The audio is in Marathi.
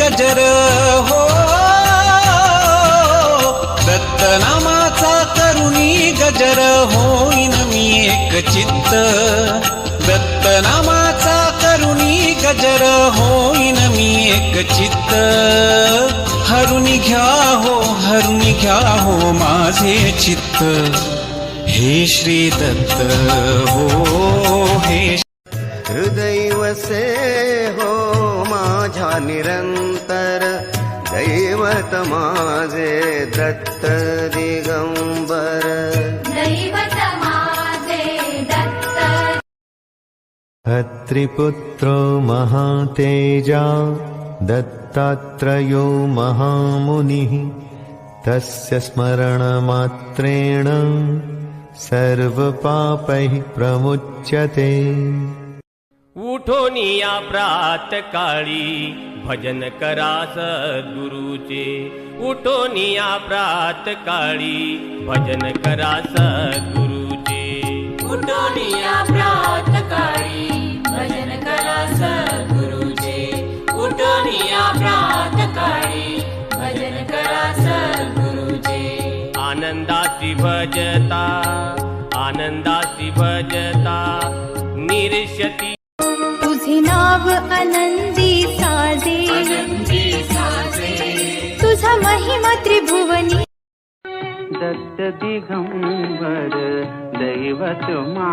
गजर हो. दत्तनामाचा करुणी गजर होईन. एक चित्त. दत्त नामाचा करुणी गजर होईन मी एक चित्त. हरुणी घ्या हो हरुणी घ्या हो माझे चित्त. हे श्री दत्त हो हे हृदैवसे हो माझ्या निरंतर. दैवत माझे दत्त दिगंबर. अत्रिपुत्रो महातेजा दत्तात्रयो महामुनिः तस्य स्मरणमात्रेण सर्वपापैः प्रमुच्यते। उठोनिया प्रात काळी भजन करा सद्गुरुचे। उठोनिया प्रात काळी भजन करा सद्गुरुचे आनन्दासि भजता आनन्दासि भजता निरिशति तुझे नाव अनन्दी साजे। तुझा महिमा त्रिभुवनि। दत्त तृभुवनि दैवत ग्रमा